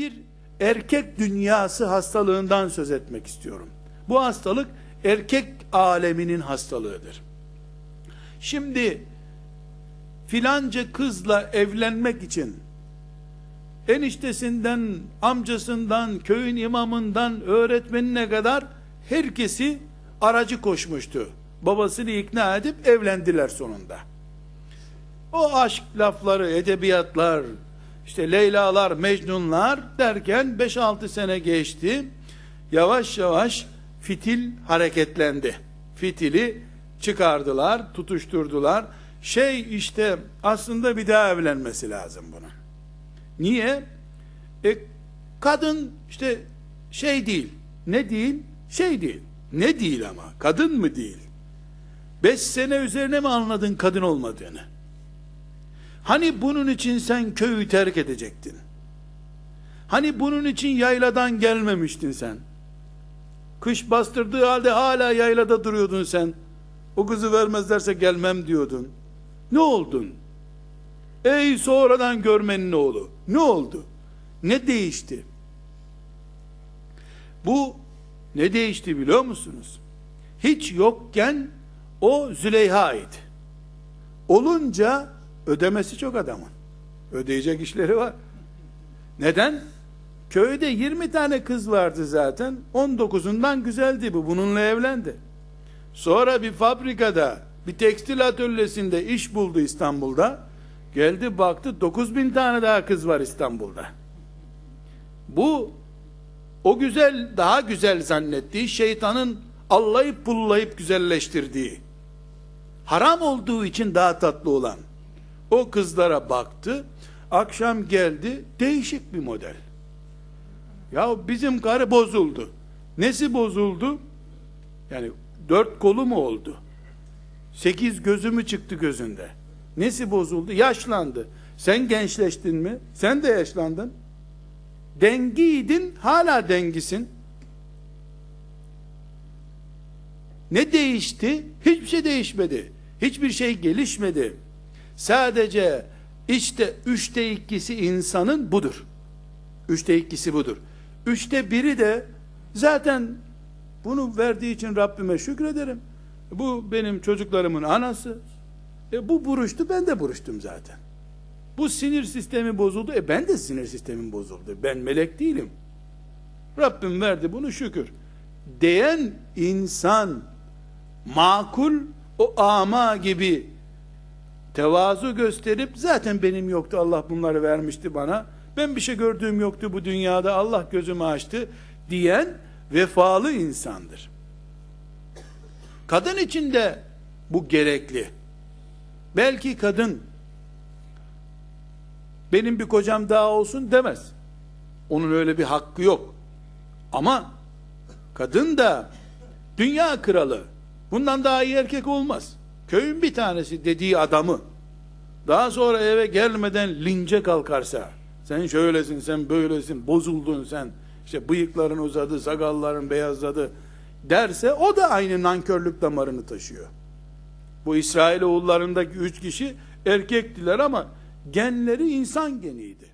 bir erkek dünyası hastalığından söz etmek istiyorum. Bu hastalık erkek aleminin hastalığıdır. Şimdi filanca kızla evlenmek için eniştesinden, amcasından, köyün imamından, öğretmenine kadar herkesi aracı koşmuştu. Babasını ikna edip evlendiler sonunda. O aşk lafları, edebiyatlar, işte Leyla'lar, Mecnunlar derken 5-6 sene geçti. Yavaş yavaş fitil hareketlendi. Fitili çıkardılar, tutuşturdular. Şey işte aslında bir daha evlenmesi lazım bunun. Niye? E, kadın işte şey değil. Ne değil? Şey değil. Ne değil ama? Kadın mı değil? Beş sene üzerine mi anladın kadın olmadığını? Hani bunun için sen köyü terk edecektin? Hani bunun için yayladan gelmemiştin sen? Kış bastırdığı halde hala yaylada duruyordun sen. O kızı vermezlerse gelmem diyordun. Ne oldun? Ey sonradan görmenin oğlu. Ne oldu? Ne değişti? Bu ne değişti biliyor musunuz? Hiç yokken o Züleyha idi. Olunca ödemesi çok adamın. Ödeyecek işleri var. Neden? Köyde 20 tane kız vardı zaten. 19'undan güzeldi bu. Bununla evlendi. Sonra bir fabrikada, bir tekstil atölyesinde iş buldu İstanbul'da. Geldi baktı 9000 tane daha kız var İstanbul'da. Bu o güzel, daha güzel zannettiği şeytanın allayıp pullayıp güzelleştirdiği, haram olduğu için daha tatlı olan o kızlara baktı. Akşam geldi, değişik bir model. Ya bizim karı bozuldu. Nesi bozuldu? Yani dört kolu mu oldu? Sekiz gözü mü çıktı gözünde? Nesi bozuldu? Yaşlandı. Sen gençleştin mi? Sen de yaşlandın. Dengiydin, hala dengisin. Ne değişti? Hiçbir şey değişmedi. Hiçbir şey gelişmedi. Sadece işte üçte ikisi insanın budur. Üçte ikisi budur. Üçte biri de zaten bunu verdiği için Rabbime şükrederim. Bu benim çocuklarımın anası. E bu buruştu ben de buruştum zaten. Bu sinir sistemi bozuldu. E ben de sinir sistemim bozuldu. Ben melek değilim. Rabbim verdi bunu şükür. Diyen insan makul o ama gibi tevazu gösterip zaten benim yoktu Allah bunları vermişti bana. Ben bir şey gördüğüm yoktu bu dünyada Allah gözümü açtı diyen vefalı insandır. Kadın için de bu gerekli. Belki kadın benim bir kocam daha olsun demez. Onun öyle bir hakkı yok. Ama kadın da dünya kralı bundan daha iyi erkek olmaz. Köyün bir tanesi dediği adamı daha sonra eve gelmeden lince kalkarsa sen şöylesin sen böylesin bozuldun sen işte bıyıkların uzadı sakalların beyazladı derse o da aynı nankörlük damarını taşıyor. Bu İsrail oğullarındaki üç kişi erkektiler ama genleri insan geniydi.